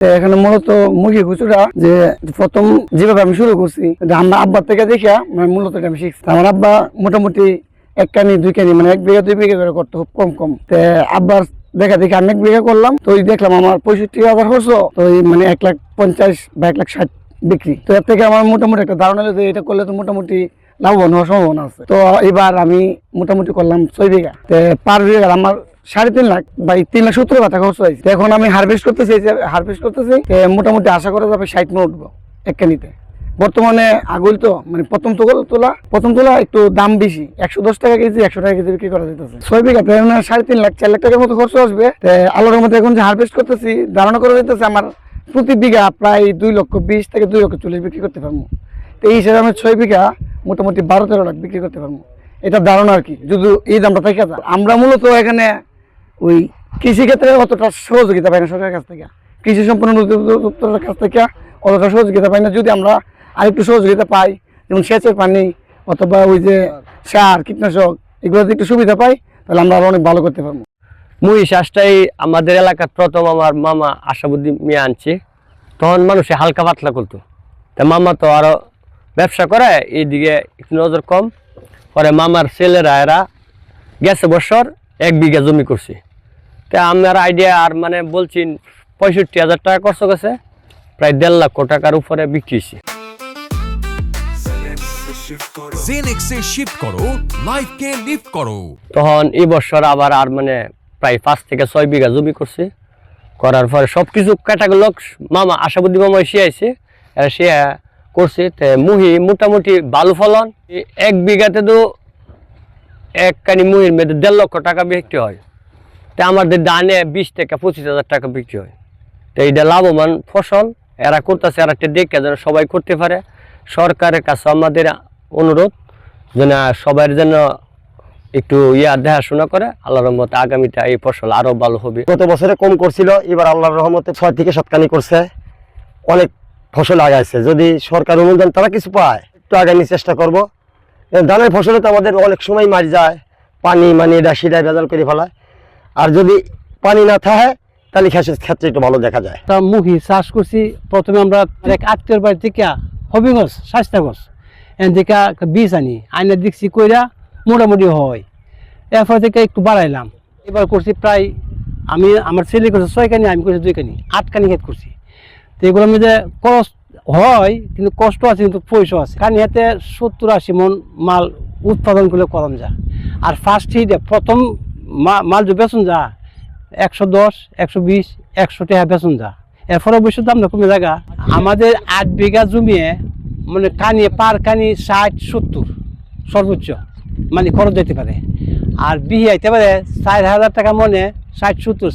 এখানে মূলত মুখী খুচুরা যে প্রথম যেভাবে আমি শুরু করছি আমার আব্বার থেকে দেখিয়া মানে মূলত আমি শিখছি। আমার আব্বা মোটামুটি এক কানি, দুই কানি মানে এক বিঘা, দুই বিঘা করে করতে, খুব কম কম। আব্বার দেখা দেখি আমি এক বিঘা করলাম, তো দেখলাম আমার পঁয়ষট্টি হাজার খরচ তো মানে এক লাখ পঞ্চাশ বা এক লাখ ষাট বিক্রি। তো এর থেকে আমার মোটামুটি একটা ধারণা হলো যে এটা করলে তো মোটামুটি লাভবান হওয়ার সম্ভাবনা আছে। তো এবার আমি মোটামুটি করলাম ছয় বিঘা। তো পার বিঘা আমার সাড়ে তিন লাখ বা তিন লাখ সত্তর টাকা খরচ হয়েছে। এখন আমি হারভেস্ট করতেছি হারভেস্ট করতেছি মোটামুটি আশা করা যাবে ষাট মন উঠবো এক কানিতে। বর্তমানে আগুল তো মানে প্রথম তো তোলা, প্রথম তোলা একটু দাম বেশি, একশো দশ টাকা কেজি, একশো টাকা কেজি বিক্রি করা যেতেছে ছয় বিঘাতে সাড়ে তিন লাখ, চার লাখ টাকার মতো খরচ আসবে। আলোর মধ্যে এখন যে হারভেস্ট করতেছি, ধারণা করা যেতেছে আমার প্রতি বিঘা প্রায় দুই লক্ষ বিশ থেকে দুই লক্ষ চল্লিশ বিক্রি করতে পারব। তো এই হিসাবে আমি ছয় বিঘা মোটামুটি বারো তেরো লাখ বিক্রি করতে পারব। এটা ধারণা আর কি যদি এই দামটা থেকে আমরা মূলত এখানে ওই কৃষি ক্ষেত্রে অতটা সহযোগিতা পাই না সরকারের কাছ থেকে। কৃষি সম্পন্ন দপ্তরের কাছ থেকে অতটা সহযোগিতা পাই না। যদি আমরা আরেকটু সহযোগিতা পাই, যেমন সেচের পানি অথবা ওই যে সার, কীটনাশক এগুলোতে একটু সুবিধা পাই, তাহলে আমরা আরও অনেক ভালো করতে পারব। মুই শ্বাসটাই আমাদের এলাকার প্রথম আমার মামা আশাবুদ্দিন মেয়ে আনছে। তখন মানুষে হালকা পাতলা করতো। তা মামা তো আরও ব্যবসা করে, এইদিকে একটু নজর কম। পরে মামার ছেলেরা, এরা গেছে বছর এক বিঘা জমি করছে। তা আমার আইডিয়া আর মানে বলছি পঁয়ষট্টি হাজার টাকা খরচ গেছে প্রায় দেড় লক্ষ টাকার উপরে বিক্রি হয়েছে। তখন এই বছর আবার আর মানে প্রায় পাঁচ থেকে ছয় বিঘা জমি করছে। করার পরে সব কিছু কাটাগুলো মামা আশাবুদ্দি মামা এসে আইছে সে করছে। তে মুহি মোটামুটি ভালো ফলন। এক বিঘাতে তো এক কানি মুহির মধ্যে দেড় লক্ষ টাকা বিক্রি হয়। তা আমাদের দানে বিশ থেকে পঁচিশ হাজার টাকা বিক্রি হয়। তো এইটা লাভবান ফসল, এরা করতেছে এরা একটা দেখে যেন সবাই করতে পারে। সরকারের কাছে আমাদের অনুরোধ যেন সবার যেন একটু ইয়া দেখাশোনা করে, আল্লাহর রহমতে আগামীতে এই ফসল আরও ভালো হবে। গত বছরে কম করছিল, এবার আল্লাহর রহমতে ছয় থেকে সাতকানি করছে। অনেক ফসল আগাইছে। যদি সরকার অনুদান তারা কিছু পায়। একটু আগামী চেষ্টা করব। ধানের ফসলে তো আমাদের অনেক সময় মারি যায়। পানি মানে সেটাই ভেজাল করে ফেলায়। আর যদি পানি না থাকে, তাহলে ক্ষেত্রে ক্ষেত্রে একটু ভালো দেখা যায়। তা মুখী চাষ করছি, প্রথমে আমরা এক আত্মীয়র বাড়ি থেকে হবিগঞ্জ স্বাস্থ্যগঞ্জ এন থেকে বীজ আনি। আইনা দেখছি কইরা মোটামুটি হয়। এরপর থেকে একটু বাড়াইলাম। এবার করছি প্রায়, আমি, আমার ছেলে করছে ছয় কানি আমি করছি দুই কানি আট কানি খেত করছি। তো এগুলোর মধ্যে খরচ হয়, কিন্তু কষ্ট আছে, কিন্তু পয়সা আছে। কারণ এতে সত্তর আশি মন মাল উৎপাদন করলে করান যায়। আর ফার্স্ট হিটে প্রথম মাল যে বেচন যা, একশো দশ, একশো বিশ, একশো টাকা বেতন যা। এরপর অবশ্য দামটা কমে জায়গা। আমাদের আট বিঘা জমিয়ে মানে কানি, পার কানি ষাট, সত্তর সর্বোচ্চ মানে খরচ যেতে পারে। আর বিহি আইতে পারে চার হাজার টাকা মনে ষাট, সত্তর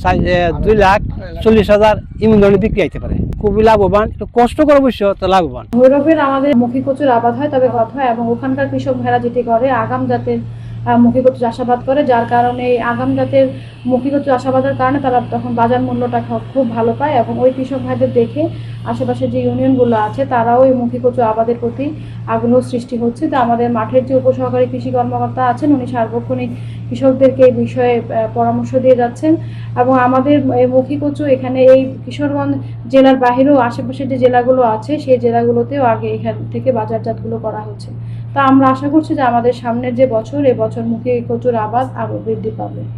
দুই লাখ চল্লিশ হাজার এমন ধরনের বিক্রি আইতে পারে। খুবই লাভবান, একটু কষ্ট করে অবশ্য, তো লাভবান। ভৈরবের আমাদের মুখী কচুর আবাদ হয়, তবে কথা হয় এবং ওখানকার কৃষক ভাইরা যেটি করে, আগাম জাতের আহ, মুখী কচু চাষাবাদ করে যার কারণে আগাম জাতের মুখী কচু চাষাবাদের কারণে তারা তখন বাজার মূল্যটা খুব ভালো পায় এবং ওই কৃষক ভাইদের দেখে আশেপাশে যে ইউনিয়নগুলো আছে তারাও এই মুখী কচু আবাদের প্রতি আগ্রহ সৃষ্টি হচ্ছে। তো আমাদের মাঠের যে উপসহকারী কৃষি কর্মকর্তা আছেন উনি সার্বক্ষণিক কৃষকদেরকে এই বিষয়ে পরামর্শ দিয়ে যাচ্ছেন। এবং আমাদের এই মুখী কচু এখানে এই কিশোরগঞ্জ জেলার বাহিরেও আশেপাশের যে জেলাগুলো আছে সেই জেলাগুলোতেও আগে এখান থেকে বাজারজাতগুলো করা হচ্ছে। তা আমরা আশা করছি যে আমাদের সামনের যে বছর, এ বছর মুখে কচুর আবাদ আরও বৃদ্ধি পাবে।